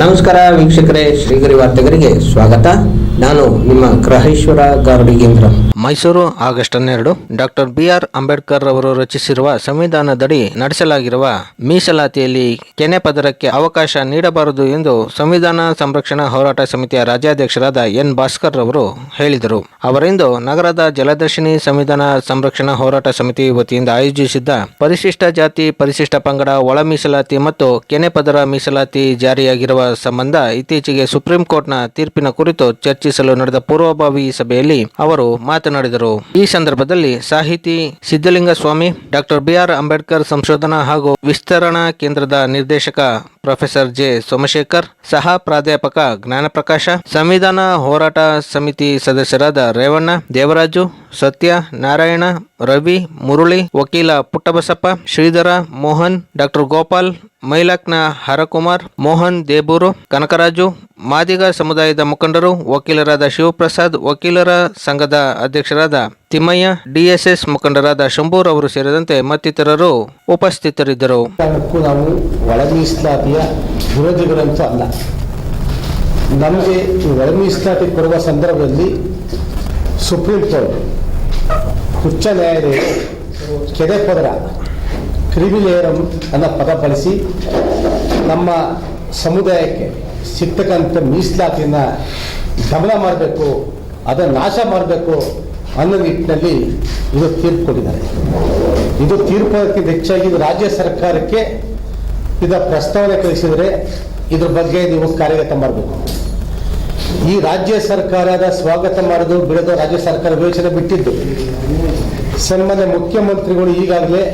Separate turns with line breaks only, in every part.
ನಮಸ್ಕಾರ ವೀಕ್ಷಕರೇ, ಶ್ರೀಗರಿ ವಾರ್ತೆಗರಿಗೆ ಸ್ವಾಗತ. ನಾನು ನಿಮ್ಮ ಗ್ರಹೇಶ್ವರ ಗಾರ್ಡಿಗೇಂದ್ರ
ಮೈಸೂರು, ಆಗಸ್ಟ್ ಹನ್ನೆರಡು, ಡಾಕ್ಟರ್ ಬಿ ಆರ್ ಅಂಬೇಡ್ಕರ್ ಅವರು ರಚಿಸಿರುವ ಸಂವಿಧಾನದಡಿ ನಡೆಸಲಾಗಿರುವ ಮೀಸಲಾತಿಯಲ್ಲಿ ಕೆನೆ ಪದರಕ್ಕೆ ಅವಕಾಶ ನೀಡಬಾರದು ಎಂದು ಸಂವಿಧಾನ ಸಂರಕ್ಷಣಾ ಹೋರಾಟ ಸಮಿತಿಯ ರಾಜ್ಯಾಧ್ಯಕ್ಷರಾದ ಎನ್. ಭಾಸ್ಕರ್ ಅವರು ಹೇಳಿದರು. ಅವರಿಂದು ನಗರದ ಜಲದರ್ಶಿನಿ ಸಂವಿಧಾನ ಸಂರಕ್ಷಣಾ ಹೋರಾಟ ಸಮಿತಿ ವತಿಯಿಂದ ಆಯೋಜಿಸಿದ್ದ ಪರಿಶಿಷ್ಟ ಜಾತಿ ಪರಿಶಿಷ್ಟ ಪಂಗಡ ಒಳ ಮೀಸಲಾತಿ ಮತ್ತು ಕೆನೆ ಪದರ ಮೀಸಲಾತಿ ಜಾರಿಯಾಗಿರುವ ಸಂಬಂಧ ಇತ್ತೀಚೆಗೆ ಸುಪ್ರೀಂ ಕೋರ್ಟ್ನ ತೀರ್ಪಿನ ಕುರಿತು ಚರ್ಚಿಸಲು ನಡೆದ ಪೂರ್ವಭಾವಿ ಸಭೆಯಲ್ಲಿ ಅವರು ಮಾತನಾಡಿದರು. ಈ ಸಂದರ್ಭದಲ್ಲಿ ಸಾಹಿತಿ ಸಿದ್ದಲಿಂಗ ಸ್ವಾಮಿ ಡಾಕ್ಟರ್ ಬಿಆರ್ ಅಂಬೇಡ್ಕರ್ ಸಂಶೋಧನಾ ಹಾಗೂ ವಿಸ್ತರಣಾ ಕೇಂದ್ರದ ನಿರ್ದೇಶಕ ಪ್ರೊಫೆಸರ್ ಜೆ ಸೋಮಶೇಖರ್, ಸಹ ಪ್ರಾಧ್ಯಾಪಕ ಜ್ಞಾನಪ್ರಕಾಶ, ಸಂವಿಧಾನ ಹೋರಾಟ ಸಮಿತಿ ಸದಸ್ಯರಾದ ರೇವಣ್ಣ, ದೇವರಾಜು, ಸತ್ಯ, ನಾರಾಯಣ, ರವಿ, ಮುರುಳಿ, ವಕೀಲ ಪುಟ್ಟಬಸಪ್ಪ, ಶ್ರೀಧರ, ಮೋಹನ್, ಡಾಕ್ಟರ್ ಗೋಪಾಲ್, ಮೈಲಾಕ್ನ ಹರಕುಮಾರ್, ಮೋಹನ್ ದೇಬೂರು, ಕನಕರಾಜು ಮಾದಿಗ ಸಮುದಾಯದ ಮುಖಂಡರು, ವಕೀಲರಾದ ಶಿವಪ್ರಸಾದ್, ವಕೀಲರ ಸಂಘದ ಅಧ್ಯಕ್ಷರಾದ ತಿಮ್ಮಯ್ಯ, ಡಿಎಸ್ಎಸ್ ಮುಖಂಡರಾದ ಶಂಭೂರ್ ಅವರು ಸೇರಿದಂತೆ ಮತ್ತಿತರರು ಉಪಸ್ಥಿತರಿದ್ದರು.
ನಾವು ಒಳ ವಿರೋಧಿಗಳಂತೂ ಅಲ್ಲ. ನಮಗೆ ಒಳ ಕೊಡುವ ಸಂದರ್ಭದಲ್ಲಿ ಸುಪ್ರೀಂ ಕೋರ್ಟ್, ಉಚ್ಚ ನ್ಯಾಯಾಲಯ, ಕೆರೆ ಪದರ ಕ್ರಿಮಿಲೇಯರಂ ಅನ್ನೋ ಪದ ಬಳಸಿ ನಮ್ಮ ಸಮುದಾಯಕ್ಕೆ ಸಿಗ್ತಕ್ಕಂಥ ಮೀಸಲಾತಿಯನ್ನು ಗಮನ ಮಾಡಬೇಕು, ಅದನ್ನು ನಾಶ ಮಾಡಬೇಕು ಅನ್ನೋ ನಿಟ್ಟಿನಲ್ಲಿ ಇದು ತೀರ್ಪು ಕೊಟ್ಟಿದ್ದಾರೆ. ಇದು ತೀರ್ಪುಕ್ಕಿಂತ ಹೆಚ್ಚಾಗಿ ರಾಜ್ಯ ಸರ್ಕಾರಕ್ಕೆ ಇದರ ಪ್ರಸ್ತಾವನೆ ಕಳಿಸಿದರೆ ಇದ್ರ ಬಗ್ಗೆ ನೀವು ಕಾರ್ಯಗತ ಮಾಡಬೇಕು. ಈ ರಾಜ್ಯ ಸರ್ಕಾರದ ಸ್ವಾಗತ ಮಾಡೋದು, ಬಿಡೋದು ರಾಜ್ಯ ಸರ್ಕಾರ ವಿವೇಚನೆ ಬಿಟ್ಟಿದ್ದು. ಸನ್ಮಾನ್ಯ ಮುಖ್ಯಮಂತ್ರಿಗಳು ಈಗಾಗಲೇ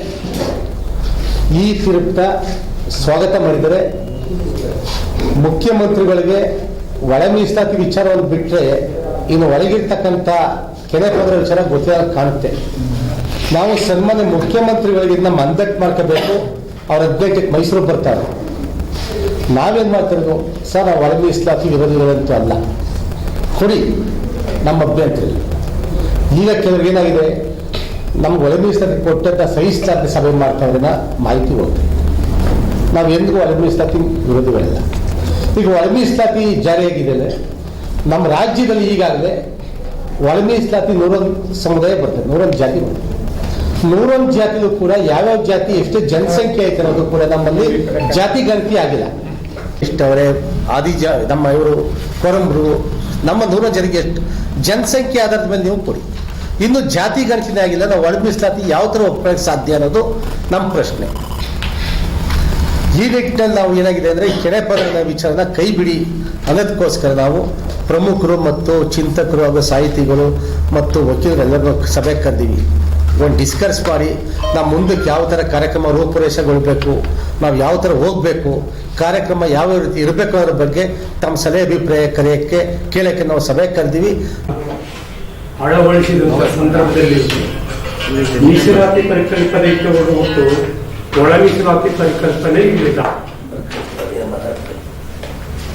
ಈ ತೀರ್ಪನ್ನ ಸ್ವಾಗತ ಮಾಡಿದರೆ ಮುಖ್ಯಮಂತ್ರಿಗಳಿಗೆ ಒಳ ಮೀಸಲಾತಿ ವಿಚಾರವನ್ನು ಬಿಟ್ಟರೆ ಇನ್ನು ಒಳಗಿರ್ತಕ್ಕಂಥ ಕೆರೆ ಪದರ ವಿಚಾರ ಗೊತ್ತಿರೋ ಕಾಣುತ್ತೆ. ನಾವು ಸನ್ಮಾನ್ಯ ಮುಖ್ಯಮಂತ್ರಿಗಳಿಗೆ ಇದನ್ನ ಮಂದಟ್ ಮಾಡ್ಕೋಬೇಕು. ಅವ್ರ ಅಧ್ಯಕ್ಷಕ್ಕೆ ಮೈಸೂರು ಬರ್ತಾರೆ. ನಾವೇನ್ ಮಾಡ್ತಿರೋದು ಸರ್ ಆ ಒಳ ಮೀಸಲಾತಿ ವಿರೋಧಿಗಳಂತೂ ಅಲ್ಲ. ಕೊಡಿ, ನಮ್ಮ ಅಭ್ಯಂತರ ಇಲ್ಲ. ಈಗ ಕೆಲವ್ರಿಗೆ ಏನಾಗಿದೆ? ನಮ್ಗೆ ಒಳ ಮೀಸಲಾತಿ ಕೊಟ್ಟಂತ ಸಹಿಸಲಾತಿ ಸಭೆ ಮಾಡ್ತಾ ಇರೋದನ್ನ ಮಾಹಿತಿ ಹೋಗ್ತದೆ. ನಾವು ಎಂದಿಗೂ ಒಳ ವಿರೋಧಿಗಳಲ್ಲ. ಈಗ ಒಳ ಜಾರಿಯಾಗಿದ್ದೇನೆ ಜಾರಿಯಾಗಿದೆ ನಮ್ಮ ರಾಜ್ಯದಲ್ಲಿ ಈಗಾಗಲೇ ಒಳಮೀಸಲಾತಿ ನೂರೊಂದು ಸಮುದಾಯ ಬರ್ತದೆ, ನೂರೊಂದು ಜಾತಿ ಬರ್ತದೆ. ನೂರೊಂದು ಜಾತಿಯೂ ಕೂಡ ಯಾವ್ಯಾವ ಜಾತಿ ಎಷ್ಟು ಜನಸಂಖ್ಯೆ ಐತೆ ಅನ್ನೋದು ಕೂಡ ನಮ್ಮಲ್ಲಿ ಜಾತಿ ಗಣತಿ ಆಗಿಲ್ಲ. ಇಷ್ಟವರೇ ಆದಿ ಜಾ, ನಮ್ಮ ಇವರು ಕೊರಂಬರು, ನಮ್ಮ ನೂರ ಜನಕ್ಕೆ ಎಷ್ಟು ಜನಸಂಖ್ಯೆ ಆಧಾರದ ಮೇಲೆ ನೀವು ಕೊಡಿ. ಇನ್ನು ಜಾತಿ ಗಣತಿನೇ ಆಗಿಲ್ಲ, ನಾವು ಒಳಮೀಸಲಾತಿ ಯಾವ ಥರ ಒಪ್ಪಕ್ಕೆ ಸಾಧ್ಯ ಅನ್ನೋದು ನಮ್ಮ ಪ್ರಶ್ನೆ. ಈ ನಿಟ್ಟಿನಲ್ಲಿ ನಾವು ಏನಾಗಿದೆ ಅಂದರೆ ಕೆರೆ ಪದರದ ವಿಚಾರನ ಕೈ ಬಿಡಿ. ಅನ್ನೋದಕ್ಕೋಸ್ಕರ ನಾವು ಪ್ರಮುಖರು ಮತ್ತು ಚಿಂತಕರು ಹಾಗೂ ಸಾಹಿತಿಗಳು ಮತ್ತು ವಕೀಲರೆಲ್ಲರೂ ಸಭೆ ಕರೆದೀವಿ. ಒಂದು ಡಿಸ್ಕಸ್ ಮಾಡಿ, ನಾವು ಮುಂದಕ್ಕೆ ಯಾವ ಥರ ಕಾರ್ಯಕ್ರಮ ರೂಪುರೇಷೆಗೊಳ್ಬೇಕು, ನಾವು ಯಾವ ಥರ ಹೋಗಬೇಕು, ಕಾರ್ಯಕ್ರಮ ಯಾವ ರೀತಿ ಇರಬೇಕು ಅನ್ನೋದ್ರ ಬಗ್ಗೆ ತಮ್ಮ ಸಲಹೆ ಅಭಿಪ್ರಾಯ ಕರೆಯೋಕ್ಕೆ, ಕೇಳೋಕ್ಕೆ ನಾವು ಸಭೆ ಕರೆದೀವಿ.
ಅಳವಡಿಸಿದ ಸಂದರ್ಭದಲ್ಲಿ ಮೀಸಲಾತಿ ಪರಿಕಲ್ಪನೆ ಮೀಸಲಾತಿ ಪರಿಕಲ್ಪನೆ ಇರಲಿಲ್ಲ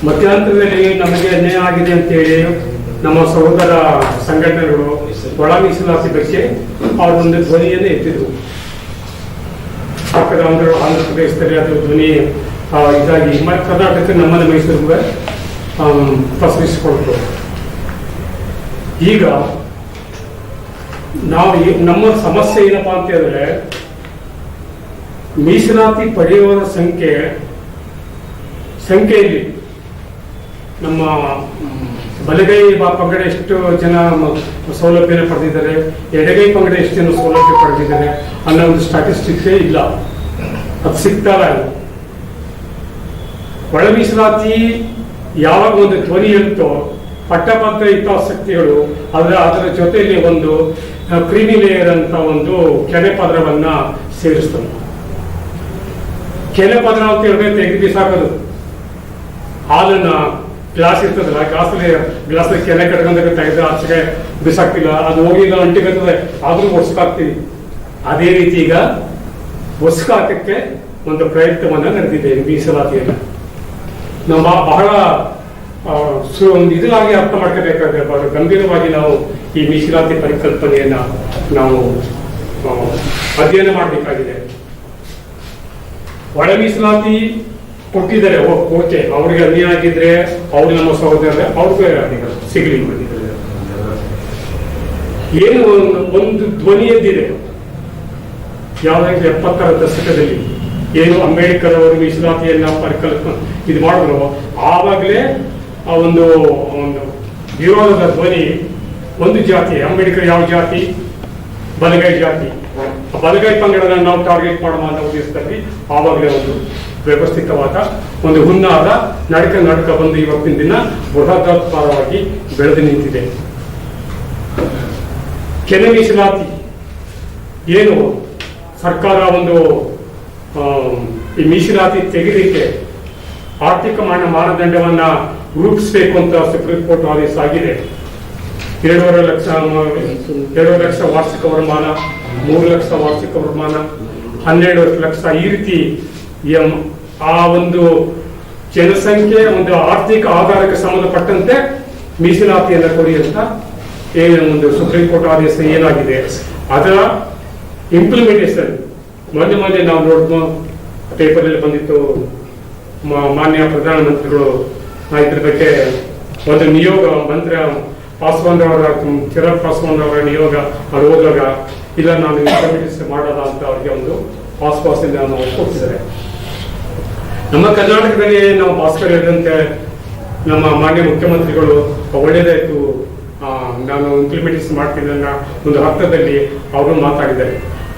ಮಧ್ಯಂತರದಲ್ಲಿ ನಮಗೆ ಅನ್ಯಾಯ ಆಗಿದೆ ಅಂತೇಳಿ ನಮ್ಮ ಸಹೋದರ ಸಂಘಟನೆಗಳು ಒಳ ಮೀಸಲಾತಿ ಬಗ್ಗೆ ಅವ್ರ ಒಂದು ಧ್ವನಿಯನ್ನು ಎತ್ತಿದ್ರು. ಪಕ್ಕದ ಆಂಧ್ರ ಆಂಧ್ರ ಪ್ರದೇಶದಲ್ಲಿ ಅದು ಧ್ವನಿ ಇದಾಗಿ ಮತ್ತೆ ಕರ್ನಾಟಕಕ್ಕೆ ನಮ್ಮನ್ನು ಮೈಸೂರಿಗೆ ಪ್ರಸರಿಸಿಕೊಳ್ತು ಈಗ ನಾವು ನಮ್ಮ ಸಮಸ್ಯೆ ಏನಪ್ಪಾ ಅಂತ ಹೇಳಿದ್ರೆ ಮೀಸಲಾತಿ ಪಡೆಯುವವರ ಸಂಖ್ಯೆ ಸಂಖ್ಯೆಯಲ್ಲಿ ನಮ್ಮ ಬಲಗೈ ಪಂಗಡ ಎಷ್ಟು ಜನ ಸೌಲಭ್ಯನ ಪಡೆದಿದ್ದಾರೆ? ಎಡಗೈ ಪಂಗಡ ಎಷ್ಟು ಜನ ಸೌಲಭ್ಯ ಪಡೆದಿದ್ದಾರೆ? ಅನ್ನೋ ಒಂದು ಸ್ಟಾಟಿಸ್ಟಿಕ್ಸೇ ಇಲ್ಲ. ಅದು ಸಿಗ್ತಾರ ಒಳ ಮೀಸಲಾತಿ ಯಾವಾಗ ಒಂದು ಧ್ವನಿ ಇರುತ್ತೋ, ಪಟ್ಟಭದ್ರ ಹಿತಾಸಕ್ತಿಗಳು ಅದರ ಅದರ ಜೊತೆಯಲ್ಲಿ ಒಂದು ಕ್ರಿಮಿಲೇಯರ್ ಅಂತ ಒಂದು ಕೆನೆ ಪದರವನ್ನ ಸೇರಿಸ್ತದೆ. ಕೆನೆ ಪದರ ಅಂತ ಹೇಳಿದ್ರೆ ತೆಗೆದು ಬಿಸಾಕೋದು ಹಾಲನ್ನ ಗ್ಲಾಸ್ ಇರ್ತದಲ್ಲ ಗ್ಲಾಸಲ್ಲಿ ಗ್ಲಾಸ್ ಕೆನೆ ಕಟ್ಕೊಂಡಾಗ ತೆಗೆದ್ರೆ ಆಚೆಗೆ ಬಿಸಾಕ್ತಿಲ್ಲ, ಅದು ಹೋಗಿಲ್ಲ ಅಂಟಿಗತ್ತದೆ ಆದ್ರೂ ಒಡ್ಸ್ಕಾಕ್ತೀವಿ ಅದೇ ರೀತಿ ಈಗ ಒಸ್ಕಾಕಕ್ಕೆ ಒಂದು ಪ್ರಯತ್ನವನ್ನ ನಡೆದಿದೆ ಮೀಸಲಾತಿಯನ್ನು. ನಮ್ಮ ಬಹಳ ಒಂದು ಇದಾಗಿ ಅರ್ಥ ಮಾಡ್ಕೋಬೇಕಾದ್ರೆ ಬಹಳ ಗಂಭೀರವಾಗಿ ನಾವು ಈ ಮೀಸಲಾತಿ ಪರಿಕಲ್ಪನೆಯನ್ನ ನಾವು ಅಧ್ಯಯನ ಮಾಡಬೇಕಾಗಿದೆ. ಒಳ ಮೀಸಲಾತಿ ಕೊಟ್ಟಿದ್ದಾರೆ ಓಕೆ, ಅವ್ರಿಗೆ ಅನ್ಯಾಯ ಆಗಿದ್ರೆ ಅವ್ರಿಗೆ ನಮ್ಮ ಸಹೋದರ ಅವ್ರಿಗೆ ಸಿಗಲಿ ಏನು ಒಂದು- ಧ್ವನಿ ಎದ್ದಿದೆ? ಯಾವಾಗ ಎಪ್ಪತ್ತರ ದಶಕದಲ್ಲಿ ಏನು ಅಂಬೇಡ್ಕರ್ ಅವರು ಮೀಸಲಾತಿಯನ್ನ ಪರಿಕಲ್ಪನೆ ಇದು ಮಾಡಿದ್ರು. ಆವಾಗಲೇ ಆ ಒಂದು ಒಂದು ವಿರೋಧದ ಧ್ವನಿ ಒಂದು ಜಾತಿ, ಅಂಬೇಡ್ಕರ್ ಯಾವ ಜಾತಿ? ಬಲಗೈ ಜಾತಿ. ಬಲಗೈ ಪಂಗಡನ ನಾವು ಟಾರ್ಗೆಟ್ ಮಾಡುವ ಉದ್ದೇಶದಲ್ಲಿ ಆವಾಗಲೇ ಒಂದು ವ್ಯವಸ್ಥಿತವಾದ ಒಂದು ಹುನ್ನಾದ ನಡಕ ನಡಕ ಬಂದು ಇವತ್ತಿನ ದಿನ ಬೃಹದಾತ್ಮಕವಾಗಿ ಬೆಳೆದು ನಿಂತಿದೆ. ಕೆನೆ ಮೀಸಲಾತಿ ಏನು ಸರ್ಕಾರ ಒಂದು ಈ ಮೀಸಲಾತಿ ತೆಗೆದಕ್ಕೆ ಆರ್ಥಿಕ ಮಾನ ಮಾನದಂಡವನ್ನ ರೂಪಿಸಬೇಕು ಅಂತ ಸುಪ್ರೀಂ ಕೋರ್ಟ್ ಆದೇಶ ಆಗಿದೆ. ಎರಡೂವರೆ ಲಕ್ಷ ಎರಡೂವರೆ ಲಕ್ಷ ವಾರ್ಷಿಕ ವರಮಾನ ಮೂರು ಲಕ್ಷ ವಾರ್ಷಿಕ ವರಮಾನ ಹನ್ನೆರಡು ಲಕ್ಷ ಈ ರೀತಿ ಆ ಒಂದು ಜನಸಂಖ್ಯೆ, ಒಂದು ಆರ್ಥಿಕ ಆಧಾರಕ್ಕೆ ಸಂಬಂಧಪಟ್ಟಂತೆ ಮೀಸಲಾತಿಯನ್ನು ಕೊಡಿ ಅಂತ ಏನು ಒಂದು ಸುಪ್ರೀಂ ಕೋರ್ಟ್ ಆದೇಶ ಏನಾಗಿದೆ. ಅದರ ಇಂಪ್ಲಿಮೆಂಟೇಷನ್ ಮೊನ್ನೆ ಮೊನ್ನೆ ನಾವು ನೋಡಿದ್ವು ಪೇಪರಲ್ಲಿ ಬಂದಿತ್ತು ಮಾನ್ಯ ಪ್ರಧಾನಮಂತ್ರಿಗಳು ಇದ್ರ ಬಗ್ಗೆ ಒಂದು ನಿಯೋಗ, ಮಂತ್ರಿ ಪಾಸ್ವಾನ್ ಅವರ ಚಿರಾಗ್ ಪಾಸ್ವಾನ್ ಅವರ ನಿಯೋಗ ಅವ್ರು ಹೋದಾಗ ಇಲ್ಲ, ನಾನು ಇಂಪ್ಲಿಮೆಂಟೇಷನ್ ಮಾಡೋಲ್ಲ ಅಂತ ಅವರಿಗೆ ಒಂದು ಆಸ್ಪಾಸಿಂದ ನಾವು ಕೊಟ್ಟಿದ್ದಾರೆ. ನಮ್ಮ ಕರ್ನಾಟಕದಲ್ಲಿ ನಾವು ಭಾಸ್ಕರ್ ಹೇಳಿದಂತೆ ನಮ್ಮ ಮಾನ್ಯ ಮುಖ್ಯಮಂತ್ರಿಗಳು ಒಳ್ಳೆಯದಾಯ್ತು. ನಾನು ಇಂಪ್ಲಿಮೆಂಟೇಷನ್ ಮಾಡ್ತೀನಿ ಒಂದು ಅರ್ಥದಲ್ಲಿ ಅವರು ಮಾತಾಡಿದ್ದಾರೆ.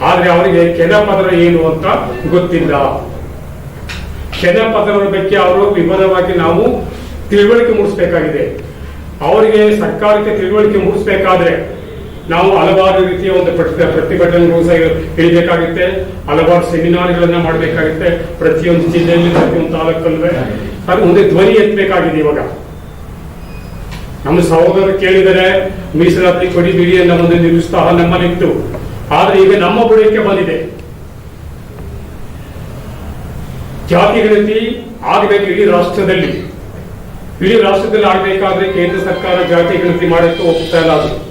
ಆದ್ರೆ ಅವರಿಗೆ ಕೆಲ ಪದರ ಏನು ಅಂತ ಗೊತ್ತಿಲ್ಲ. ಕೆಲ ಪದರ ಬಗ್ಗೆ ಅವರು ವಿವರವಾಗಿ ನಾವು ತಿಳುವಳಿಕೆ ಮೂಡಿಸಬೇಕಾಗಿದೆ. ಅವರಿಗೆ ಸರ್ಕಾರಕ್ಕೆ ತಿಳುವಳಿಕೆ ಮೂಡಿಸಬೇಕಾದ್ರೆ ನಾವು ಹಲವಾರು ರೀತಿಯ ಒಂದು ಪ್ರತಿ- ಪ್ರತಿಭಟನೆಗಳು ಸಹ ಇಳಿಬೇಕಾಗುತ್ತೆ. ಹಲವಾರು ಸೆಮಿನಾರ್ಗಳನ್ನ ಮಾಡಬೇಕಾಗುತ್ತೆ. ಪ್ರತಿಯೊಂದು ಜಿಲ್ಲೆಯಲ್ಲಿ ಪ್ರತಿಯೊಂದು ತಾಲೂಕಲ್ಲೇ. ಹಾಗೆ ಮುಂದೆ ಧ್ವನಿ ಎತ್ತಬೇಕಾಗಿದೆ ಇವಾಗ. ನಮ್ಮ ಸಹೋದರರು ಕೇಳಿದರೆ, ಮೀಸಲಾತಿ ಕೊಡಿ ಬಿಡಿ ಅನ್ನೋ ಒಂದು ನಿರುತ್ಸಾಹ ನಮ್ಮಲ್ಲಿತ್ತು. ಆದ್ರೆ ಈಗ ನಮ್ಮ ಬುಡಕ್ಕೆ ಬಂದಿದೆ. ಜಾತಿ ಗಣತಿ ಆಗಬೇಕು ಇಡೀ ರಾಷ್ಟ್ರದಲ್ಲಿ. ಇಡೀ ರಾಷ್ಟ್ರದಲ್ಲಿ ಆಗಬೇಕಾದ್ರೆ ಕೇಂದ್ರ ಸರ್ಕಾರ ಜಾತಿ ಗಣತಿ ಮಾಡಕ್ಕೆ ಹೋಗ್ತಾ ಇಲ್ಲ ಅದು.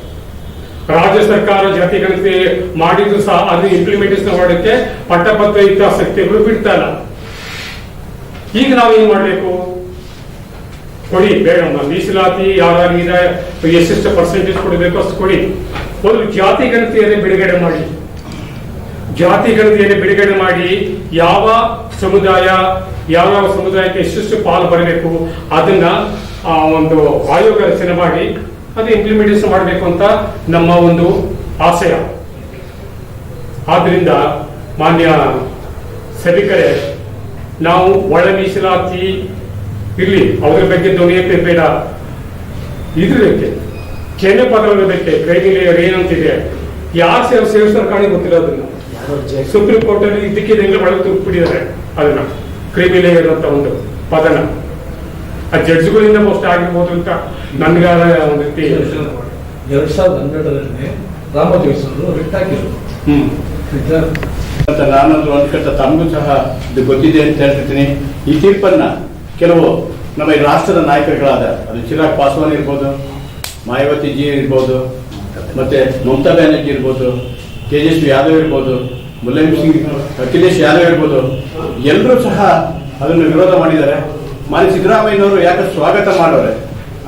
ರಾಜ್ಯ ಸರ್ಕಾರ ಜಾತಿ ಗಣತಿ ಮಾಡಿದ್ರು ಸಹ ಅದು ಇಂಪ್ಲಿಮೆಂಟೇಷನ್ ಮಾಡಕ್ಕೆ ಪಟ್ಟಭದ್ರ ಶಕ್ತಿಗಳು ಬಿಡ್ತಾ ಇಲ್ಲ. ಈಗ ನಾವೇನ್ ಮಾಡಬೇಕು? ಕೊಡಿ ಬೇಡ ಮೀಸಲಾತಿ ಯಾರಾಗಿದೆ ಎಷ್ಟೆಷ್ಟು ಪರ್ಸೆಂಟೇಜ್ ಕೊಡಬೇಕು ಅಷ್ಟು ಕೊಡಿ. ಒಂದು ಜಾತಿ ಗಣತಿಯನ್ನೇ ಬಿಡುಗಡೆ ಮಾಡಿ. ಜಾತಿ ಗಣತಿಯನ್ನು ಬಿಡುಗಡೆ ಮಾಡಿ ಯಾವ ಸಮುದಾಯ ಯಾವ ಯಾವ ಸಮುದಾಯಕ್ಕೆ ಎಷ್ಟೆಷ್ಟು ಪಾಲು ಬರಬೇಕು ಅದನ್ನ ಆ, ಒಂದು ಆಯೋಗ ರಚನೆ ಮಾಡಿ ಅದು ಇಂಪ್ಲಿಮೆಂಟೇಷನ್ ಮಾಡಬೇಕು ಅಂತ ನಮ್ಮ ಒಂದು ಆಶಯ ಆದ್ದರಿಂದ ಮಾನ್ಯ ಸಭಿಕರೇ, ನಾವು ಒಳ ಮೀಸಲಾತಿ ಇರಲಿ, ಅವರ ಬಗ್ಗೆ ಧ್ವನಿ ಬೇಡ. ಬಗ್ಗೆ ಕೆನೆ ಪದಗಳ ಬಗ್ಗೆ ಕ್ರೈಮಿಲೇಯರ್ ಏನಂತಿದೆ, ಯಾರು ಸೇವ್ ಸೇವಿಸ್ತಾರೆ ಕಾಣಿ ಗೊತ್ತಿಲ್ಲ ಅದನ್ನ. ಸುಪ್ರೀಂ ಕೋರ್ಟ್ ಅಲ್ಲಿ ಇದಕ್ಕೆ ಒಳಗೆ ತುಪ್ಪಿಟ್ಟಿದ್ದಾರೆ ಅದನ್ನ. ಕ್ರಿಮಿಲೇಯರ್ ಅಂತ ಒಂದು ಪದನ. ಆ ಜಡ್ಜ್ಗಳಿಂದ ಮೋಸ್ಟ್ ಆಗಿರ್ಬೋದು ಅಂತ ನನ್ಗಾದ ಒಂದು ರೀತಿ
ಎರಡ್ ಸಾವಿರದ ಹನ್ನೆರಡರಲ್ಲಿ ರಾಮದೇವಸರು ರಿಟ್ ಹಾಕಿದ್ರು
ಹ್ಮ್.
ಅಂತ ನಾನೊಂದು ಒಂದು ಕಟ್ಟ ತಮಗೂ ಸಹ ಇದು ಗೊತ್ತಿದೆ ಅಂತ ಹೇಳ್ತಿದ್ದೀನಿ. ಈ ತೀರ್ಪನ್ನ ಕೆಲವು ನಮ್ಮ ಈ ರಾಷ್ಟ್ರದ ನಾಯಕರುಗಳಾದ ಅದು ಚಿರಾಗ್ ಪಾಸ್ವಾನ್ ಇರ್ಬೋದು ಮಾಯಾವತಿ ಜಿ ಇರ್ಬೋದು ಮತ್ತೆ ಮಮತಾ ಬ್ಯಾನರ್ಜಿ ಇರ್ಬೋದು ತೇಜಸ್ವಿ ಯಾದವ್ ಇರ್ಬೋದು ಮುಲಾಯಂ ಸಿಂಗ್ ಅಖಿಲೇಶ್ ಯಾದವ್ ಇರ್ಬೋದು ಎಲ್ಲರೂ ಸಹ ಅದನ್ನು ವಿರೋಧ ಮಾಡಿದ್ದಾರೆ. ಮಾನ್ಯ ಸಿದ್ದರಾಮಯ್ಯನವರು ಯಾಕೆ ಸ್ವಾಗತ ಮಾಡೋರೆ?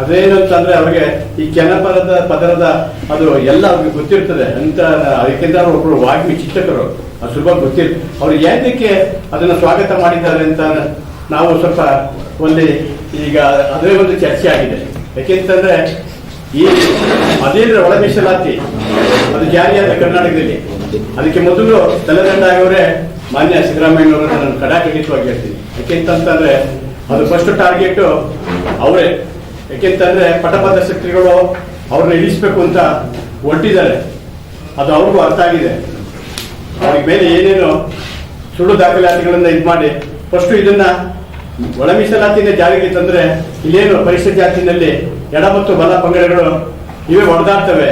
ಅದೇನಂತಂದ್ರೆ ಅವ್ರಿಗೆ ಈ ಕೆನಪರದ ಪದರದ ಅದು ಎಲ್ಲ ಅವ್ರಿಗೆ ಗೊತ್ತಿರ್ತದೆ. ಅಂತ ಅದಕ್ಕಿಂತ ಒಬ್ಬರು ವಾಗ್ಮಿ ಚಿಂತಕರು ಅದು ಸುಲಭ ಗೊತ್ತಿಲ್ಲ ಅವ್ರು ಏನಕ್ಕೆ ಅದನ್ನ ಸ್ವಾಗತ ಮಾಡಿದ್ದಾರೆ ಅಂತ ನಾವು ಸ್ವಲ್ಪ ಒಂದು ಈಗ ಅದೇ ಒಂದು ಚರ್ಚೆ ಆಗಿದೆ. ಯಾಕೆಂತಂದ್ರೆ ಈ ಅದೇನ ಒಳ ಮೀಸಲಾತಿ ಅದು ಜಾರಿಯಾದ ಕರ್ನಾಟಕದಲ್ಲಿ. ಅದಕ್ಕೆ ಮೊದಲು ತಲೆದಂಡ ಆಗೋರೆ ಮಾನ್ಯ ಸಿದ್ದರಾಮಯ್ಯನವರನ್ನ ನಾನು ಕಡಾಖಂಡಿತವಾಗಿ ಹೇಳ್ತೀನಿ. ಯಾಕೆಂತಂದ್ರೆ ಅದು ಫಸ್ಟ್ ಟಾರ್ಗೆಟ್ ಅವರೇ. ಯಾಕೆಂತಂದ್ರೆ ಪಟಪದ ಶಕ್ತಿಗಳು ಅವ್ರನ್ನ ಇಳಿಸ್ಬೇಕು ಅಂತ ಹೊರಟಿದ್ದಾರೆ. ಅದು ಅವ್ರಿಗೂ ಅರ್ಥ ಆಗಿದೆ. ಅವ್ರಿಗೆ ಬೇರೆ ಏನೇನು ಸುಳ್ಳು ದಾಖಲಾತಿಗಳನ್ನ ಇದು ಮಾಡಿ ಫಸ್ಟ್ ಇದನ್ನ ಒಳ ಮೀಸಲಾತಿನ ಜಾರಿಗೆ ತಂದ್ರೆ ಇಲ್ಲೇನು ಪರಿಸರ ಜಾತಿನಲ್ಲಿ ಎಡ ಮತ್ತು ಬಲ ಪಂಗಡಗಳು ಇವೇ ಹೊಡೆದಾಡ್ತವೆ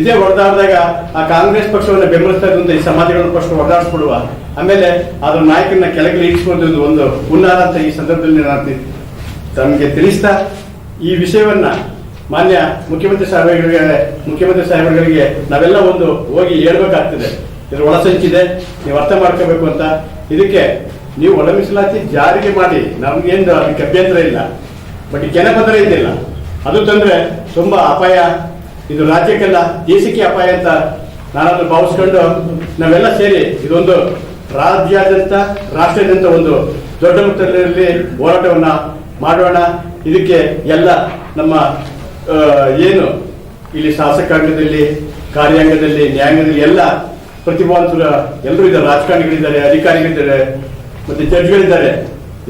ಇದೇ ಹೊಡೆದಾಡಿದಾಗ ಆ ಕಾಂಗ್ರೆಸ್ ಪಕ್ಷವನ್ನು ಬೆಂಬಲಿಸ್ತಾ ಇದ್ದಂತ ಈ ಸಮಾಜಗಳನ್ನು ಫಸ್ಟ್ ಹೊಡೆದಾಡಿಸ್ಬಿಡುವ ಆಮೇಲೆ ಅದ್ರ ನಾಯಕನ ಕೆಳಗೆ ಇಳಿಸ್ಕೊಂಡು ಒಂದು ಹುನ್ನಾರ ಅಂತ ಈ ಸಂದರ್ಭದಲ್ಲಿ ನಾನು ತಮಗೆ ತಿಳಿಸ್ತಾ ಈ ವಿಷಯವನ್ನ ಮಾನ್ಯ ಮುಖ್ಯಮಂತ್ರಿ ಸಾಹೇಬರಿಗೆ, ಮುಖ್ಯಮಂತ್ರಿ ಸಾಹೇಬರುಗಳಿಗೆ ನಾವೆಲ್ಲ ಒಂದು ಹೋಗಿ ಹೇಳ್ಬೇಕಾಗ್ತದೆ. ಇದ್ರ ಒಳಸಂಚಿದೆ ನೀವು ಅರ್ಥ ಮಾಡ್ಕೋಬೇಕು ಅಂತ. ಇದಕ್ಕೆ ನೀವು ಒಳ ಮೀಸಲಾತಿ ಜಾರಿಗೆ ಮಾಡಿ. ನಮ್ಗೇನು ಅದಕ್ಕೆ ಅಭ್ಯಂತರ ಇಲ್ಲ. ಬಟ್ ಈ ಕೆನಪತ್ರ ಇದೆಯಲ್ಲ, ಅದು ತಂದ್ರೆ ತುಂಬಾ ಅಪಾಯ. ಇದು ರಾಜ್ಯಕ್ಕೆಲ್ಲ ದೇಶಕ್ಕೆ ಅಪಾಯ ಅಂತ ನಾನದು ಭಾವಿಸ್ಕೊಂಡು ನಾವೆಲ್ಲ ಸೇರಿ ಇದೊಂದು ರಾಜ್ಯಾದ್ಯಂತ, ರಾಷ್ಟ್ರಾದ್ಯಂತ ಒಂದು ದೊಡ್ಡ ಮಟ್ಟದಲ್ಲಿ ಹೋರಾಟವನ್ನ ಮಾಡೋಣ. ಇದಕ್ಕೆ ಎಲ್ಲ ನಮ್ಮ ಏನು ಇಲ್ಲಿ ಶಾಸಕಾಂಗದಲ್ಲಿ, ಕಾರ್ಯಾಂಗದಲ್ಲಿ, ನ್ಯಾಯಾಂಗದಲ್ಲಿ ಎಲ್ಲ ಪ್ರತಿಭಾವಂತರ, ಎಲ್ಲರೂ ಇದ್ದಾರೆ. ರಾಜಕಾರಣಿಗಳಿದ್ದಾರೆ, ಅಧಿಕಾರಿಗಳಿದ್ದಾರೆ, ಮತ್ತೆ ಜಡ್ಜ್ಗಳಿದ್ದಾರೆ.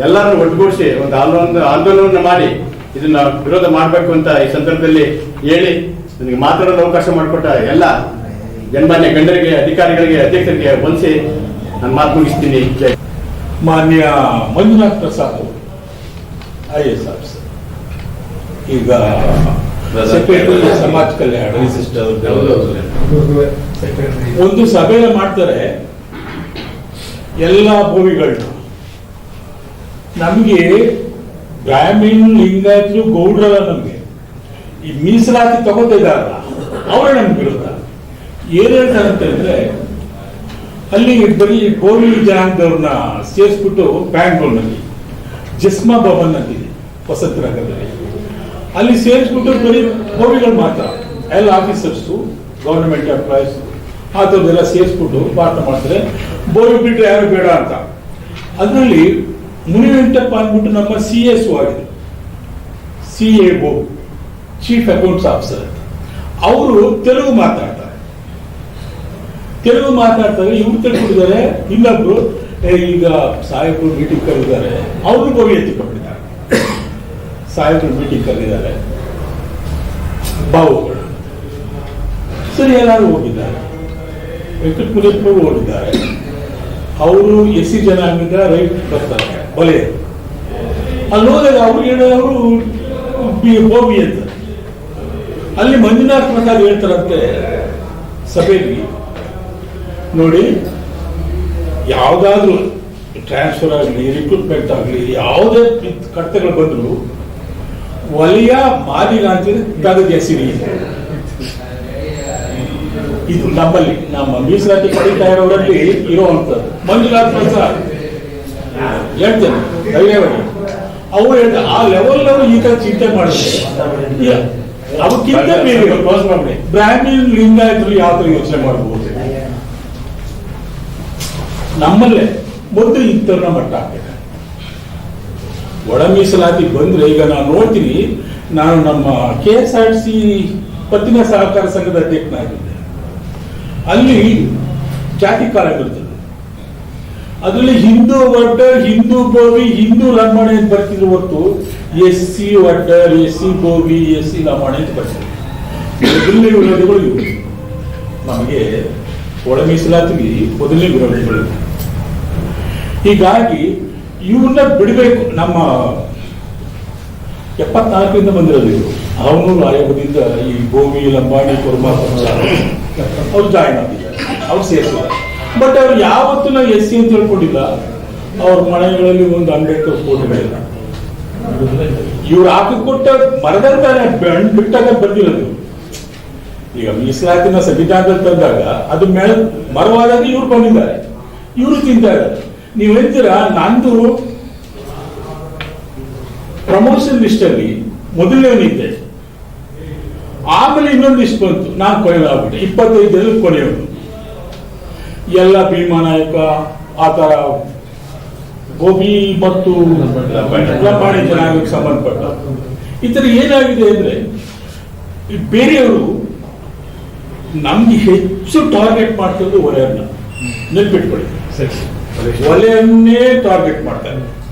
ಎಲ್ಲರನ್ನು ಒಟ್ಟುಗೂಡಿಸಿ ಒಂದು ಆಂದೋಲನ, ಆಂದೋಲನವನ್ನು ಮಾಡಿ ಇದನ್ನ ವಿರೋಧ ಮಾಡಬೇಕು ಅಂತ ಈ ಸಂದರ್ಭದಲ್ಲಿ ಹೇಳಿ ನನಗೆ ಮಾತಾಡಲು ಅವಕಾಶ ಮಾಡಿಕೊಟ್ಟ ಎಲ್ಲ ಗಣ್ಮಾನ್ಯ ಗಂಡರಿಗೆ ಅಧಿಕಾರಿಗಳಿಗೆ, ಅಧ್ಯಕ್ಷರಿಗೆ ವಂದಿಸಿ ನಾನು ಮಾತು ಮುಗಿಸ್ತೀನಿ
ಮಾನ್ಯ Manjunath Prasad I S officer ಈಗ ಸೆಕ್ರೆಟರಿ ಸಮಾಜ ಕಲ್ಯಾಣ. ಒಂದು ಸಭೆ ಮಾಡ್ತಾರೆ ಎಲ್ಲ ಭೂಮಿಗಳನ್ನ. ನಮ್ಗೆ ಗ್ರಾಮೀಣ ಲಿಂಗಾಯತರು ಗೌಡ್ರಲ್ಲ ನಮ್ಗೆ. ಈ ಮೀಸಲಾತಿ ತಗೋತಾ ಇದಾರಲ್ಲ ಅವರೇ ನಮ್ಗೆ ವಿರುದ್ಧ. ಏನೇ ಅಂತಂದ್ರೆ ಅಂತ ಹೇಳಿದ್ರೆ ಅಲ್ಲಿ ಬರೀ ಕೋವಿ ಜನಾಂಗದವ್ರನ್ನ ಸೇರಿಸ್ಬಿಟ್ಟು ಬ್ಯಾಂಗ್ಳೂರ್ನಲ್ಲಿ, ಜಸ್ಮಾ ಭವನ್ ಅಂತಿದೆ ವಸತಿ ನಗರದಲ್ಲಿ ಅಲ್ಲಿ ಸೇರಿಸ್ಬಿಟ್ಟು ಬರೀ ಕೋವಿಗಳು ಮಾತ್ರ. ಎಲ್ಲ ಆಫೀಸರ್ಸು ಗವರ್ಮೆಂಟ್ ಎಂಪ್ಲಾಯೀಸ್ ಆ ಥರದ್ದೆಲ್ಲ ಸೇರಿಸ್ಬಿಟ್ಟು ಪಾಠ ಮಾಡ್ತಾರೆ. ಬೋವಿ ಬಿಟ್ಟರೆ ಯಾರು ಬೇಡ ಅಂತ. ಅದರಲ್ಲಿ ಮುನಿವೆಂಟಪ್ಪ ಅಂದ್ಬಿಟ್ಟು ನಮ್ಮ ಸಿ ಎಸ್ ಆಗಿದೆ. C A O chief accounts officer ಅವರು ತೆಲುಗು ಮಾತಾಡ್ತಾರೆ. ತೆಲುಗು ಮಾತಾಡ್ತಾರೆ, ಇವ್ರು ತಿಳ್ಕೊಂಡಿದ್ದಾರೆ. ಇನ್ನೊಬ್ರು ಈಗ ಸಾಹೇಬರು ಮೀಟಿಂಗ್ ಕರೆದಿದ್ದಾರೆ. ಅವರು ಗೋವಿ ಎತ್ತಿಕೊಂಡಿದ್ದಾರೆ. ಸಾಹೇಬರು ಮೀಟಿಂಗ್ ಕರೆದಿದ್ದಾರೆ. ಬಾವುಗಳು. ಸರಿ, ಎಲ್ಲರೂ ಹೋಗಿದ್ದಾರೆ. ವೆಂಕಟಪುರಪ್ಪರು ಹೋಗಿದ್ದಾರೆ ಅವರು ಎಸ್ ಸಿ ಆಗಿದ್ದ ರೈಟ್ ಬರ್ತಾರೆ, ಬಲೆ. ಅಲ್ಲಿ ಹೋದಾಗ ಅವ್ರು ಹೇಳೋರು ಹೋಗಿ ಅಂತ. ಅಲ್ಲಿ ಮಂಜುನಾಥ್ ಪ್ರಸಾದ್ ಹೇಳ್ತಾರಂತೆ ಸಭೆಯಲ್ಲಿ ನೋಡಿ ಯಾವುದಾದ್ರೂ ಟ್ರಾನ್ಸ್ಫರ್ ಆಗಲಿ ರಿಕ್ರೂಟ್ಮೆಂಟ್ ಆಗಲಿ ಯಾವುದೇ ಕಡತಗಳು ಬಂದ್ರು ವಲಯ ಮಾಲಿನ ಅಂತ ಸಿರಿ ಇದು ನಮ್ಮಲ್ಲಿ ನಮ್ಮ ಮೀಸಲಾತಿ ಪಡಿತಾ ಇರೋರಲ್ಲಿ ಇರುವಂತದ್ದು ಮಂಜುನಾಥ್ ಪ್ರಸಾದ್. ಹೇಳ್ತೇನೆ ಧೈರ್ಯವಾಗಿ. ಅವ್ರು ಹೇಳ್ತಾರೆ ಆ ಲೆವೆಲ್ ಅವರು ಈ ತರ ಚಿಂತೆ ಮಾಡಿದ್ರೆ ಅವಕ್ಕಿಂತ ಬೇರೆ ಕ್ಲೋಸ್ ಮಾಡಿ ಬ್ರಾಹ್ಮಣ್ ಲಿಂಗಾಯತರು ಯಾವ ತರ ಯೋಚನೆ ಮಾಡಬಹುದು ನಮ್ಮಲ್ಲೇ ಮೊದಲು ಇಂಥವ್ರನ್ನ ಮಟ್ಟ ಹಾಕ್ಬೇಕು. ಒಳ ಮೀಸಲಾತಿ ಬಂದ್ರೆ ಈಗ ನಾನು ನೋಡ್ತೀನಿ, ನಾನು ನಮ್ಮ ಕೆ ಎಸ್ ಆರ್ ಸಿ ಪತ್ತಿನ ಸಹಕಾರ ಸಂಘದ ಅಧ್ಯಕ್ಷನಾಗಿದ್ದೆ. ಅಲ್ಲಿ ಜಾತಿ ಕಾರ್ಯಕರ್ತರು. ಅದರಲ್ಲಿ ಹಿಂದೂ ಒಡ್ಡ ಹಿಂದೂ ಗೋವಿ, ಹಿಂದೂ ಲಂಬಾಣಿ ಅಂತ ಬರ್ತಿದ್ರು ಹೊತ್ತು ಎಸ್ ಸಿ ಒಡ್ಡ ಎಸ್ ಸಿ ಗೋವಿ, ಎಸ್ ಸಿ ಲಂಬಾಣಿ ಅಂತ ಬರ್ತಿದ್ರು. ವಿರೋಧಿಗಳು ನಮಗೆ ಒಳ ಮೀಸಲಾತಿಗೆ ಮೊದಲನೇ ವಿರೋಧಿಗಳು ಹೀಗಾಗಿ ಇವನ್ನ ಬಿಡಬೇಕು. ನಮ್ಮ ಎಪ್ಪತ್ನಾಲ್ಕರಿಂದ ಬಂದಿರೋದು ಇವರು. ಅವನು ಆಯೋಗದಿಂದ ಈ ಭೂಮಿ ಲಂಬಾಣಿ ಕುರ್ಮಾ ಅವ್ರು ಜಾಯಿನ್ ಆಗಿದ್ದಾರೆ ಅವ್ರು ಸೇರಿಸಿದ್ದಾರೆ. ಬಟ್ ಅವ್ರು ಯಾವತ್ತೂ ನಾವು ಎಸ್ ಸಿ ಅಂತ ಹೇಳ್ಕೊಂಡಿಲ್ಲ ಅವ್ರ ಮನೆಗಳಲ್ಲಿ ಒಂದು ಅಂಬೇಡ್ಕರ್ ಫೋಟೋಗಳಿಲ್ಲ ಇವ್ರು ಹಾಕಿಕೊಟ್ಟ ಮರದಲ್ಲಿ ಮೇಲೆ ಬಿಟ್ಟಾಗ ಬಂದಿರೋದು ಈಗ ಮೀಸಲಾತಿನ ಸಂವಿಧಾನದಲ್ಲಿ ತಂದಾಗ ಅದು ಮೇಲೆ ಮರವಾದಾಗ ಇವ್ರು ಬಂದಿದ್ದಾರೆ. ಇವರು ತಿಂತಾರೆ ನೀವು ಹೇಳ್ತೀರಾ ನಂದು ಪ್ರಮೋಷನ್ ಲಿಸ್ಟ್ ಅಲ್ಲಿ ಮೊದಲನೇವನಿದ್ದೆ ಆಮೇಲೆ ಇನ್ನೊಂದು ಲಿಸ್ಟ್ ಬಂತು. ನಾನು ಕೊನೆಯಾಗ್ಬಿಟ್ಟೆ ಇಪ್ಪತ್ತೈದರಲ್ಲಿ ಕೊನೆಯವನು ಎಲ್ಲ ಭೀಮಾ ನಾಯಕ, ಆ ಗೋಬಿ ಮತ್ತು ಲಂಬಾಣಿ ಜನಾಂಗಕ್ಕೆ ಸಂಬಂಧಪಟ್ಟ. ಈ ತರ ಏನಾಗಿದೆ ಅಂದ್ರೆ, ಬೇರೆಯವರು ನಮ್ಗೆ ಹೆಚ್ಚು ಟಾರ್ಗೆಟ್ ಮಾಡ್ತಿರೋದು ಒಲೆಯನ್ನ ನೆನ್ಪಿಟ್ಕೊಳ್ಳಿ. ಒಲೆಯನ್ನೇ ಟಾರ್ಗೆಟ್ ಮಾಡ್ತಾರೆ.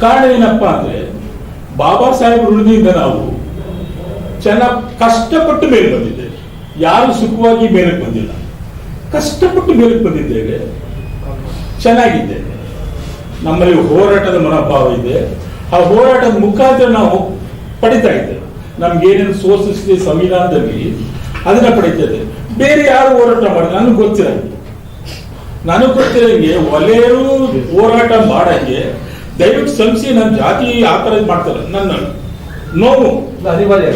ಕಾರಣ ಏನಪ್ಪಾ ಅಂದ್ರೆ, ಬಾಬಾ ಸಾಹೇಬ್ ಋಣದಿಂದ ನಾವು ಚೆನ್ನಾಗಿ ಕಷ್ಟಪಟ್ಟು ಮೇಲೆ ಬಂದಿದ್ದೇವೆ. ಯಾರು ಸುಖವಾಗಿ ಮೇಲಕ್ಕೆ ಬಂದಿಲ್ಲ. ಕಷ್ಟಪಟ್ಟು ಮೇಲಕ್ಕೆ ಬಂದಿದ್ದೇವೆ. ಚೆನ್ನಾಗಿದ್ದೇವೆ. ನಮ್ಮಲ್ಲಿ ಹೋರಾಟದ ಮನೋಭಾವ ಇದೆ. ಆ ಹೋರಾಟದ ಮುಖಾಂತರ ನಾವು ಪಡಿತಾ ಇದ್ದೇವೆ. ನಮ್ಗೆ ಏನೇನು ಸೋರ್ಸಸ್ ಇದೆ, ಸಂವಿಧಾನದಲ್ಲಿ ಅದನ್ನ ಪಡಿತೇವೆ ಬೇರೆ ಯಾರು ಹೋರಾಟ ಮಾಡಿದ್ರೆ ನನಗೆ ಗೊತ್ತಿರಂಗೆ ನನಗೆ ಗೊತ್ತಿರಂಗೆ ಒಲೆಯರು ಹೋರಾಟ ಮಾಡಂಗೆ ದಯವಿಟ್ಟು ಸಂಸಿ ನನ್ನ ಜಾತಿ ಆ ಥರ ಇದ್ ಮಾಡ್ತಾರೆ ನನ್ನ ನೋವು.
ಅನಿವಾರ್ಯ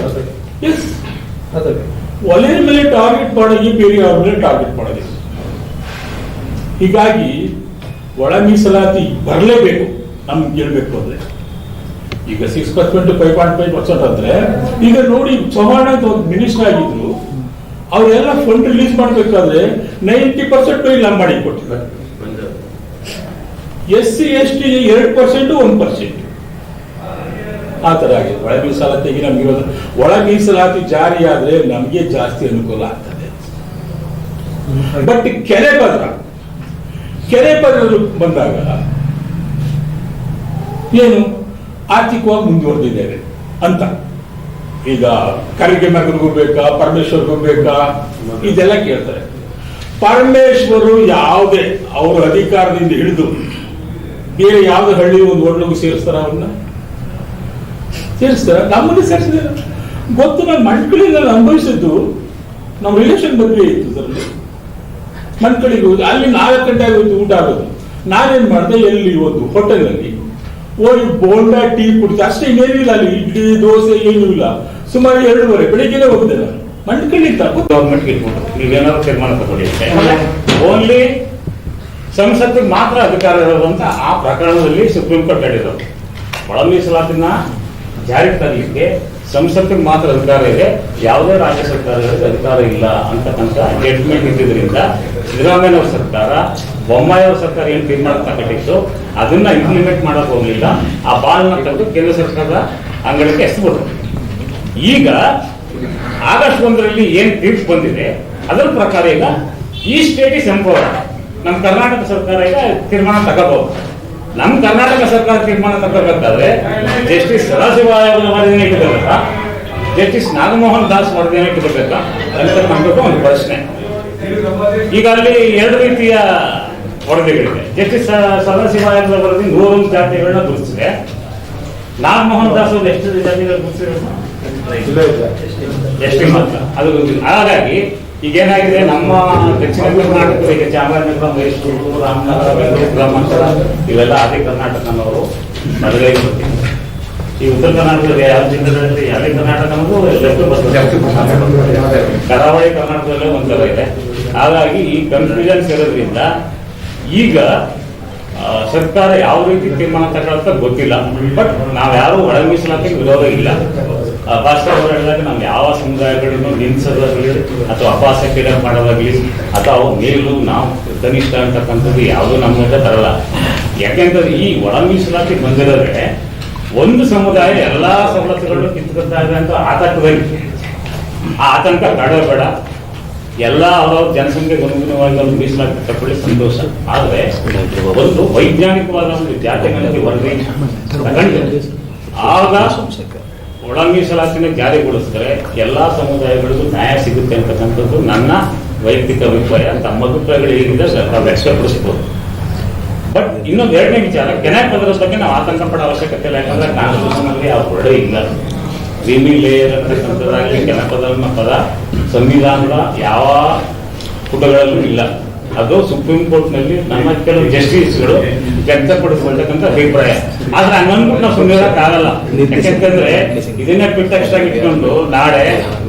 ಎಸ್ ಒಲೆಯ ಮೇಲೆ ಟಾರ್ಗೆಟ್ ಮಾಡೋದು ಬೇರೆ ಅವ್ರ ಮೇಲೆ ಟಾರ್ಗೆಟ್ ಮಾಡೋದು ಹೀಗಾಗಿ ಒಳ ಮೀಸಲಾತಿ ಬರಲೇಬೇಕು ನಮ್ಗೆ ಹೇಳ್ಬೇಕು ಅಂದ್ರೆ. ಈಗ six percent five point five percent ಅಂದ್ರೆ ಈಗ ನೋಡಿ ಚೌಹಾಣ್ ಅಂತ ಒಂದು ಮಿನಿಸ್ಟರ್ ಆಗಿದ್ರು. ಅವರೆಲ್ಲ ಫಂಡ್ ರಿಲೀಸ್ ಮಾಡಬೇಕಾದ್ರೆ ನೈಂಟಿ ಪರ್ಸೆಂಟ್ ಇಲ್ಲ ಮಾಡಿ ಕೊಟ್ಟಿದ್ದಾರೆ ಎಸ್ ಸಿ ಎಸ್ ಟಿ ಎರಡು ಪರ್ಸೆಂಟ್ ಒಂದು ಪರ್ಸೆಂಟ್ ಆ ಥರ ಆಗಿದೆ. ಒಳ ಮೀಸಲಾತಿಗೆ ನಮ್ಗೆ ಇರೋದು. ಒಳ ಮೀಸಲಾತಿ ಜಾರಿ ಆದ್ರೆ ನಮ್ಗೆ ಜಾಸ್ತಿ ಅನುಕೂಲ ಆಗ್ತದೆ. ಬಟ್ ಕೆರೆ ಪದ್ರ ಕೆರೆ ಪದ್ರ ಬಂದಾಗ ಏನು? ಆರ್ಥಿಕವಾಗಿ ಮುಂದುವರೆದಿದ್ದೇವೆ ಅಂತ. ಈಗ ಕರಿಗೆ ಮಗನಿಗೂ ಬೇಕಾ ಪರಮೇಶ್ವರ್ಗೂ ಬೇಕಾ? ಇದೆಲ್ಲ ಕೇಳ್ತಾರೆ. ಪರಮೇಶ್ವರು ಯಾವುದೇ ಅವರ ಅಧಿಕಾರದಿಂದ ಹಿಡಿದು ಬೇರೆ ಯಾವ್ದು ಹಳ್ಳಿ ಒಂದು ಒಳ್ಳೆಗೂ ಸೇರಿಸ್ತಾರ ಅವ್ರನ್ನ? ಸೇರಿಸ್ತಾರ? ನಮ್ಮಲ್ಲಿ ಸೇರಿಸಿದ. ಗೊತ್ತು ನಾನು ಮಂಟ್ಕಳಿಂದ ಅನುಭವಿಸಿದ್ದು ನಮ್ಮ ರಿಲೇಷನ್ ಬಗ್ಗೆ ಇತ್ತು ಅದರಲ್ಲಿ. ಮಣ್ಕಳಿಗೆ ಹೋಗಿ ಅಲ್ಲಿ ನಾಲ್ಕು ಗಂಟೆ ಆಗೋದು ಊಟ ಆಗೋದು. ನಾನೇನ್ ಮಾಡಿದೆ ಎಲ್ಲಿ ಒಂದು ಹೋಟೆಲ್ನಲ್ಲಿ ಹೋಗಿ ಬೋಂಡ ಟೀ ಕುಡಿದು ಅಷ್ಟೇ ಇನ್ನೇನಿಲ್ಲ ಅಲ್ಲಿ, ಇಡ್ಲಿ, ದೋಸೆ, ಏನೂ ಇಲ್ಲ. ಸುಮಾರು ಎರಡೂವರೆ, ಬೆಳಿಗ್ಗೆನೆ ಹೋಗುದಿಲ್ಲ ಮಂಟ್ಕಳಿ ತಪ್ಪು
ಗೌರ್ಮೆಂಟ್ಗೆ ನೀವೇನಾದ್ರು ತೀರ್ಮಾನ ತಗೊಳ್ಳಿ ಓನ್ಲಿ ಸಂಸತ್ತಿಗೆ ಮಾತ್ರ ಅಧಿಕಾರ ಇರೋದು ಅಂತ ಆ ಪ್ರಕರಣದಲ್ಲಿ ಸುಪ್ರೀಂ ಕೋರ್ಟ್ ಹೇಳಿದ್ರು ಒಳ ಮೀಸಲಾತಿನ ಜಾರಿಗೆ ತರಲಿಕ್ಕೆ ಸಂಸತ್ತಿಗೆ ಮಾತ್ರ ಅಧಿಕಾರ ಇದೆ. ಯಾವುದೇ ರಾಜ್ಯ ಸರ್ಕಾರಗಳಿಗೆ ಅಧಿಕಾರ ಇಲ್ಲ ಅಂತಕ್ಕಂಥ ಜಡ್ಜ್ಮೆಂಟ್ ಇದ್ದಿದ್ರಿಂದ ಸಿದ್ದರಾಮಯ್ಯ ಸರ್ಕಾರ, ಬೊಮ್ಮಾಯಿ ಅವ್ರ ಸರ್ಕಾರ ಏನು ತೀರ್ಮಾನ ತಗೊಂಡಿತ್ತು ಅದನ್ನ ಇಂಪ್ಲಿಮೆಂಟ್ ಮಾಡಕ್ ಹೋಗ್ಲಿಲ್ಲ. ಆ ಬಾಲ್ನ ತಂದು ಕೇಂದ್ರ ಸರ್ಕಾರದ ಅಂಗಡಿಗೆ ಎಸ್ಬಿಟ್ರು. ಈಗ ಆಗಸ್ಟ್ ಒಂದರಲ್ಲಿ ಏನ್ ತೀರ್ಪು ಬಂದಿದೆ, ಅದರ ಪ್ರಕಾರ ಈಗ ಈ ಸ್ಟೇಟ್ ಇಸ್ ಎಂಪವರ್ಡ್ ನಮ್ಮ ಕರ್ನಾಟಕ ಸರ್ಕಾರ ಈಗ ತೀರ್ಮಾನ ತಗೋಬಹುದು. ನಮ್ಮ ಕರ್ನಾಟಕ ಸರ್ಕಾರ ತೀರ್ಮಾನ ತಗೋಬೇಕಾದ್ರೆ ಜಸ್ಟಿಸ್ ಸದಾಶಿವ ವರದಿನ ಇಟ್ಕೋಬೇಕಾ? ಜಸ್ಟಿಸ್ ನಾಗಮೋಹನ್ ದಾಸ್ ವರದಿನ ಇಟ್ಕೋಬೇಕಾ? ಅಂತ ನಮ್ಬೇಕು ಒಂದು ಪ್ರಶ್ನೆ. ಈಗ ಅಲ್ಲಿ ಎರಡು ರೀತಿಯ ವರದಿಗಳಿವೆ. ಜಸ್ಟಿಸ್ ಸದಾಶಿವ ಆಯೋಗದ ವರದಿ ನೂರೊಂದು ಜಾತಿಗಳನ್ನ ಗುರುತಿಸಿದೆ. ನಾಗಮೋಹನ್ ದಾಸ್ ಒಂದು ಎಷ್ಟು ಜಾತಿಗಳು ಗುರುತಿಸಿದ್ರು ಎಷ್ಟು ಮಾತ್ರ ಅದು ಹಾಗಾಗಿ ಈಗ ಏನಾಗಿದೆ ನಮ್ಮ ದಕ್ಷಿಣ ಕರ್ನಾಟಕದ ಈಗ ಚಾಮರಾಜನಗರ, ಮೈಸೂರು, ರಾಮನಗರ, ಬೆಂಗಳೂರು ಗ್ರಾಮಾಂತರ ಇವೆಲ್ಲ ಆದಿ ಕರ್ನಾಟಕನವರು ಮದುವೆ ಈ ಉತ್ತರ ಕರ್ನಾಟಕದ ಯಾವ ಜಿಲ್ಲೆಗಳಲ್ಲಿ ಯಾವ ಕರ್ನಾಟಕ ಕರಾವಳಿ ಕರ್ನಾಟಕದಲ್ಲೇ ಒಂಥರ ಇದೆ. ಹಾಗಾಗಿ ಈ ಕನ್ಫ್ಯೂಷನ್ಸ್ ಇರೋದ್ರಿಂದ ಈಗ ಸರ್ಕಾರ ಯಾವ ರೀತಿ ತೀರ್ಮಾನ ತಗೊಳ್ತಾ ಗೊತ್ತಿಲ್ಲ. ಬಟ್ ನಾವ್ ಯಾರು ಒಳ ಮೀಸಲಾತಿಗೆ ವಿರೋಧ ಇಲ್ಲ. ಅವರು ಹೇಳಿದಾಗ ನಾವು ಯಾವ ಸಮುದಾಯಗಳನ್ನು ನಿಲ್ಲಿಸೋದಾಗಲಿ ಅಥವಾ ಅಪಾಸಕ್ಕಿಡ ಮಾಡೋದಾಗಲಿ ಅಥವಾ ಮೇಲು ನಾವು ಕನಿಷ್ಠ ಅಂತಕ್ಕಂಥದ್ದು ಯಾವುದು ನಮ್ಮ ಮುಂದೆ ಬರಲ್ಲ. ಯಾಕೆಂತಂದ್ರೆ ಈ ಒಳ ಮೀಸಲಾತಿ ಬಂದಿರೋದ್ರೆ ಒಂದು ಸಮುದಾಯ ಎಲ್ಲಾ ಸವಲತ್ತುಗಳನ್ನು ಕಿತ್ಕೊಳ್ತಾ ಇದೆ ಅಂತ ಆತಂಕದಲ್ಲಿ. ಆ ಆತಂಕ ಬೇಡ ಬೇಡ. ಎಲ್ಲ ಅವರ ಜನಸಂಖ್ಯೆಗೆ ಅನುಗುಣವಾಗಿ ಒಂದು ಮೀಸಲಾತಿ ತಗೊಳ್ಳಿ ಸಂತೋಷ. ಆದರೆ ಒಂದು ವೈಜ್ಞಾನಿಕವಾದ ಒಂದು ಜಾತಿಗಳಲ್ಲಿ ವರದಿ ಆಗ ಒಳ ಮೀಸಲಾತಿನ ಜಾರಿಗೊಳಿಸಿದ್ರೆ ಎಲ್ಲಾ ಸಮುದಾಯಗಳಿಗೂ ನ್ಯಾಯ ಸಿಗುತ್ತೆ ಅಂತಕ್ಕಂಥದ್ದು ನನ್ನ ವೈಯಕ್ತಿಕ ಅಭಿಪ್ರಾಯ. ತಮ್ಮ ಅಭಿಪ್ರಾಯಗಳು ಏನಿದೆ ಸರ್ಕಾರ ವ್ಯಕ್ತಪಡಿಸಬಹುದು ಬಟ್ ಇನ್ನೊಂದು ಎರಡನೇ ವಿಚಾರ ಕೆನೆ ಪದರ ಬಗ್ಗೆ ನಾವು ಆತಂಕ ಪಡೋ ಅವಶ್ಯಕತೆ ಇಲ್ಲ, ಯಾಕಂದ್ರೆ ಕಾನ್ಸ್ಟಿಟ್ಯೂಷನ್ ಯಾವ ವರ್ಡ್ ಇಲ್ಲ. ಕ್ರೀಮಿ ಲೇಯರ್ ಅಂತಕ್ಕಂಥದ್ದಾಗಲಿ ಕೆನಾಕ್ ಪದ ಸಂವಿಧಾನದ ಯಾವ ಪುಟಗಳಲ್ಲೂ ಇಲ್ಲ. ಅದು ಸುಪ್ರೀಂ ಕೋರ್ಟ್ನಲ್ಲಿ ನಮ್ಮ ಕೆಲವು ಜಸ್ಟಿಸ್ಗಳು ವ್ಯಕ್ತಪಡಿಸ್ಕೊಳ್ತಕ್ಕಂಥ ಅಭಿಪ್ರಾಯ. ಆದ್ರೆ ಹಂಗನ್ಬಿಟ್ಟು ನಾವು ಸುಮ್ಮನೆ ಆಗಲ್ಲ. ಯಾಕೆಂತಂದ್ರೆ ಇದನ್ನೇ ಪ್ರಿಟೆಕ್ಸ್ಟ್ ಆಗಿ ಇಟ್ಕೊಂಡು ನಾಳೆ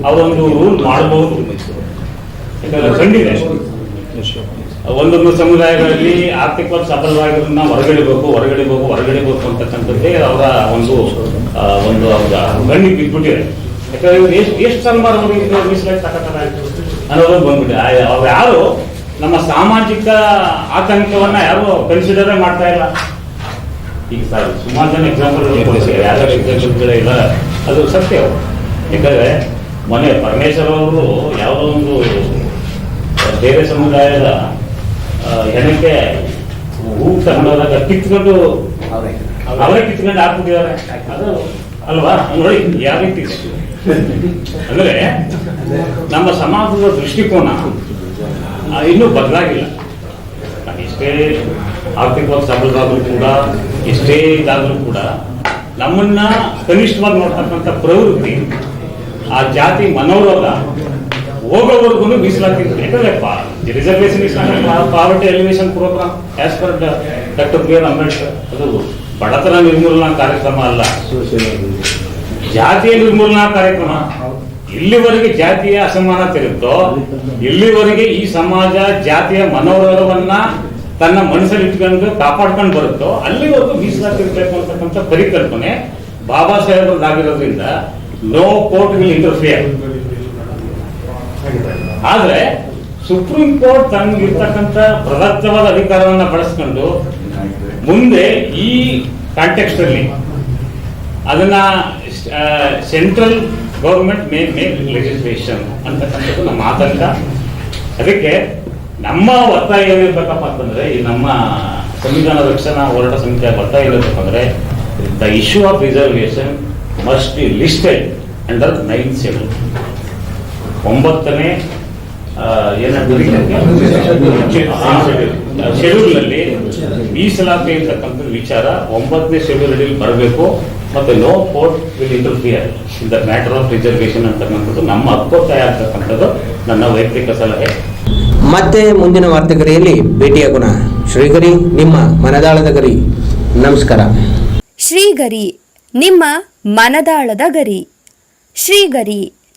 ಅವರೊಂದು ರೂಲ್ ಮಾಡಬಹುದು ಕಂಡಿದೆ ಒಂದೊಂದು ಸಮುದಾಯಗಳಲ್ಲಿ ಆರ್ಥಿಕವಾಗಿ ಸಫಲವಾಗಿರೋದನ್ನ ಹೊರಗಡಿಬೇಕು ಹೊರಗಡಿಬೇಕು ಹೊರಗಡೆಬೇಕು ಅಂತಕ್ಕಂಥದ್ದೇ ಅವರ ಒಂದು ಒಂದು ಅವರ ಗಣ್ಣಿಗೆ ಬಿದ್ಬಿಟ್ಟಿದೆ ಯಾಕಂದ್ರೆ ಇವ್ರು ಎಷ್ಟು ಎಷ್ಟು ಸನ್ಮಾನ ಮೀಸಲಾಗಿ ಮೀಸಲಾತಿ ತಗೋತಾರೆ ಅನ್ನೋದು ಬಂದ್ಬಿಟ್ಟಿದೆ. ಅವ್ರು ಯಾರು? ನಮ್ಮ ಸಾಮಾಜಿಕ ಆತಂಕವನ್ನ ಯಾರು ಕನ್ಸಿಡರೇ ಮಾಡ್ತಾ ಇಲ್ಲ. ಈಗ ಸರ್, ಸುಮಾರು ಜನ ಎಕ್ಸಾಂಪಲ್ ಯಾರು ಇಲ್ಲ. ಅದು ಸತ್ಯ. ಯಾಕಂದ್ರೆ ಮೊನ್ನೆ ಪರಮೇಶ್ವರ್ ಅವರು ಯಾವುದೋ ಒಂದು ಬೇರೆ ಸಮುದಾಯದ ಹೆಣಕ್ಕೆ ಹೂ ತಗೊಂಡೋದಾಗ ಕಿತ್ಕೊಂಡು ಅವರೇ. ಕಿತ್ಕೊಂಡು ಹಾಕ್ಬಿಟ್ಟಿದ್ದಾರೆ. ಅದು ಅಲ್ವಾ? ನೋಡಿ ಯಾವ ರೀತಿ. ಅಂದ್ರೆ ನಮ್ಮ ಸಮಾಜದ ದೃಷ್ಟಿಕೋನ ಇನ್ನೂ ಬದಲಾಗಿಲ್ಲ. ಎಷ್ಟೇ ಆರ್ಥಿಕವಾಗಿ ಸಬಲರಾದ್ರೂ ಕೂಡ ಎಷ್ಟೇ ಇದಾದ್ರೂ ಕೂಡ ನಮ್ಮನ್ನ ಕನಿಷ್ಠವಾಗಿ ನೋಡ್ತಕ್ಕಂಥ ಪ್ರವೃತ್ತಿ ಆ ಜಾತಿ ಮನೋರೋಗ ಹೋಗೋವರೆಗೂ ಮೀಸಲಾತಿ reservation poverty elevation program as per doctor B R Ambedkar ಅದು ಬಡತನ ನಿರ್ಮೂಲನಾ ಕಾರ್ಯಕ್ರಮ ಅಲ್ಲ. ಜಾತಿಯ ನಿರ್ಮೂಲನಾ ಕಾರ್ಯಕ್ರಮ. ಇಲ್ಲಿವರೆಗೆ ಜಾತಿಯ ಅಸಮಾನತೆ ಇರುತ್ತೋ, ಇಲ್ಲಿವರೆಗೆ ಈ ಸಮಾಜ ಜಾತಿಯ ಮನೋರವನ್ನ ತನ್ನ ಮನಸ್ಸಲ್ಲಿ ಇಟ್ಕೊಂಡು ಕಾಪಾಡ್ಕೊಂಡು ಬರುತ್ತೋ ಅಲ್ಲಿವರೆಗೂ ಮೀಸಲಾತಿ ಅಂತಕ್ಕಂಥ ಪರಿಕಲ್ಪನೆ ಬಾಬಾ ಸಾಹೇಬ್ರದ್ದಾಗಿರೋದ್ರಿಂದ ನೋ ಕೋರ್ಟ್ ವಿಲ್ ಇಂಟರ್ಫಿಯರ್ ಆದ್ರೆ ಸುಪ್ರೀಂ ಕೋರ್ಟ್ ತನಗಿರ್ತಕ್ಕಂಥ ಪ್ರದತ್ತವಾದ ಅಧಿಕಾರವನ್ನ ಬಳಸ್ಕೊಂಡು ಮುಂದೆ ಈ ಕಾಂಟೆಕ್ಸ್ಟ್ ಅಲ್ಲಿ ಅದನ್ನ central government may make legislation ಅಂತಕ್ಕಂಥದ್ದು ನಮ್ಮ ಆತಂಕ. ಅದಕ್ಕೆ ನಮ್ಮ ಒತ್ತಾಯ ಏನಿರ್ಬೇಕಪ್ಪ ಅಂತಂದ್ರೆ, ಈ ನಮ್ಮ ಸಂವಿಧಾನ ರಕ್ಷಣಾ ಹೋರಾಟ ಸಮಿತಿಯ ಒತ್ತಾಯ ಏನಿರ್ಬೇಕಂದ್ರೆ the issue of reservation must be listed under nine schedule ಒಂಬತ್ತನೇ ಶೆಡ್ಯೂಲ್ನಲ್ಲಿ ಮೀಸಲಾತಿ ಅಂತಕ್ಕಂಥ ವಿಚಾರ ಒಂಬತ್ತನೇ ಶೆಡ್ಯೂಲ್ ಅಡಿಯಲ್ಲಿ ಬರಬೇಕು. ಮತ್ತೆ no court will interfere in the matter of reservation ಅಂತಕ್ಕಂಥದ್ದು ನಮ್ಮ ಅಕ್ಕೊತ್ತಾಯ ಆಗ್ತಕ್ಕಂಥದ್ದು ನನ್ನ ವೈಯಕ್ತಿಕ ಸಲಹೆ.
ಮತ್ತೆ ಮುಂದಿನ ವಾರ್ತೆಗರಿಯಲ್ಲಿ ಭೇಟಿಯಾಗೋಣ ಶ್ರೀಗರಿ ನಿಮ್ಮ ಮನದಾಳದ ಗರಿ. ನಮಸ್ಕಾರ.
ಶ್ರೀಗರಿ ನಿಮ್ಮ ಮನದಾಳದ ಗರಿ. ಶ್ರೀಗರಿ